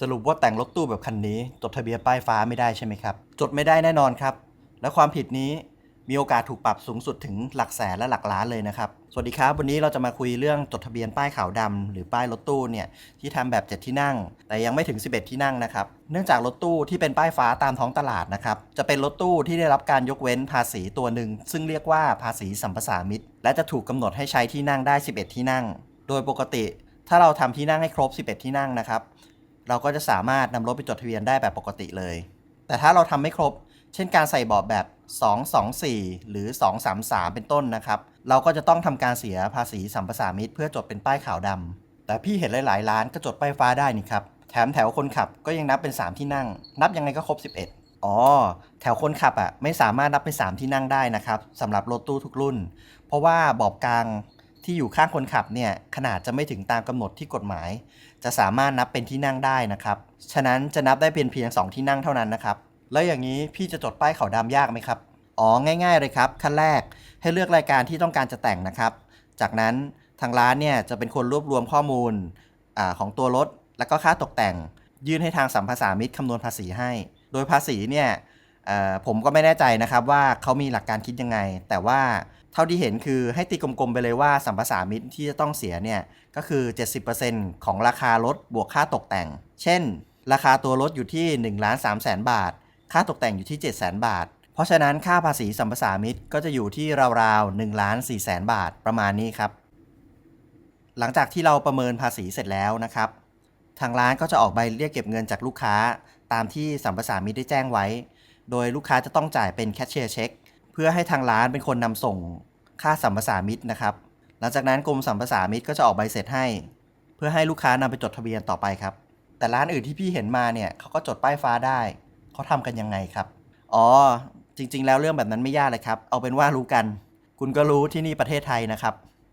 สรุปว่าแต่งรถตู้แบบคันนี้ จดทะเบียนป้ายฟ้าไม่ได้ใช่ไหมครับ จดไม่ได้แน่นอนครับ และความผิดนี้มีโอกาสถูกปรับสูงสุดถึงหลักแสนและหลักล้านเลยนะครับ สวัสดีครับ วันนี้เราจะมาคุยเรื่องจดทะเบียนป้ายขาวดำหรือป้ายรถตู้เนี่ยที่ทำแบบ 7 ที่นั่ง แต่ยังไม่ถึง 11 ที่นั่งนะครับ เนื่องจากรถตู้ที่เป็นป้ายฟ้าตามท้องตลาดนะครับ จะเป็นรถตู้ที่ได้รับการยกเว้นภาษีตัวหนึ่ง ซึ่งเรียกว่าภาษีสัมปทามิตและจะถูกกำหนดให้ใช้ที่นั่งได้ 11 ที่นั่ง โดยปกติ ถ้าเราทำที่นั่งให้ครบ 11 ที่นั่งนะครับ เราก็จะสามารถนำรถไปจดทะเบียนได้แบบปกติเลย แต่ถ้าเราทำไม่ครบ เช่นการใส่เบาะแบบ 224 หรือ 233 เป็นต้นนะครับ เราก็จะต้องทำการเสียภาษีสัมปทามิตเพื่อจดเป็นป้ายขาวดำแต่พี่เห็นหลายๆร้านก็จดป้ายฟ้าได้นี่ครับ แถมแถวคนขับก็ยังนับเป็น 3 ที่นั่ง นับยังไงก็ครบ 11อ๋อแถวคนขับอะไม่สามารถนับเป็น3ที่นั่งได้นะครับสำหรับรถตู้ทุกรุ่น เพราะว่าบาะกลาง ที่อยู่ข้างคนขับเนี่ยขนาดจะไม่ถึงตามกำหนดที่กฎหมาย จะสามารถนับเป็นที่นั่งได้นะครับ ฉะนั้นจะนับได้เป็นเพียง 2 ที่นั่งเท่านั้นนะครับ แล้วอย่างนี้พี่จะจดป้ายขาวดำยากไหมครับ อ๋อง่าย ๆ เลยครับ ขั้นแรกให้เลือกรายการที่ต้องการจะแต่งนะครับ จากนั้นทางร้านเนี่ยจะเป็นคนรวบรวมข้อมูลอของตัวรถ แล้วก็ค่าตกแต่ง ยื่นให้ทางสัมภาษามิตรคำนวณภาษีให้ โดยภาษีเนี่ย ผมก็ไม่แน่ใจนะครับว่าเขามีหลักการคิดยังไง แต่ว่าเท่าที่เห็นคือให้ตีกลมๆไปเลยว่าสัมภาษามิตรที่จะต้องเสียเนี่ยก็คือ 70%ของราคารถบวกค่าตกแต่ง เช่น ราคาตัวรถอยู่ที่1ล้าน3แสนบาท ค่าตกแต่งอยู่ที่ 7 0 0 0 0 0 บาท เพราะฉะนั้นค่าภาษีสัมปทามิตรก็จะอยู่ที่ราวๆ1ล้าน4แสนบาทประมาณนี้ครับ หลังจากที่เราประเมินภาษีเสร็จแล้วนะครับ ทางร้านก็จะออกใบเรียกเก็บเงินจากลูกค้า ตามที่สัมปทามิตรได้แจ้งไว้ โดยลูกค้าจะต้องจ่ายเป็นแคชเชียร์เช็คเพื่อให้ทางร้านเป็นคนนำส่งค่าสัมปทามิตรนะครับ หลังจากนั้นกรมสัมปทามิตรก็จะออกใบเสร็จให้ เพื่อให้ลูกค้านำไปจดทะเบียนต่อไปครับ แต่ร้านอื่นที่พี่เห็นมาเนี่ยเขาก็จดป้ายฟ้าได้เขาทำกันยังไงครับ อ๋อ จริง ๆ แล้วเรื่องแบบนั้นไม่ยากเลยครับ เอาเป็นว่ารู้กัน คุณก็รู้ที่นี่ประเทศไทยนะครับ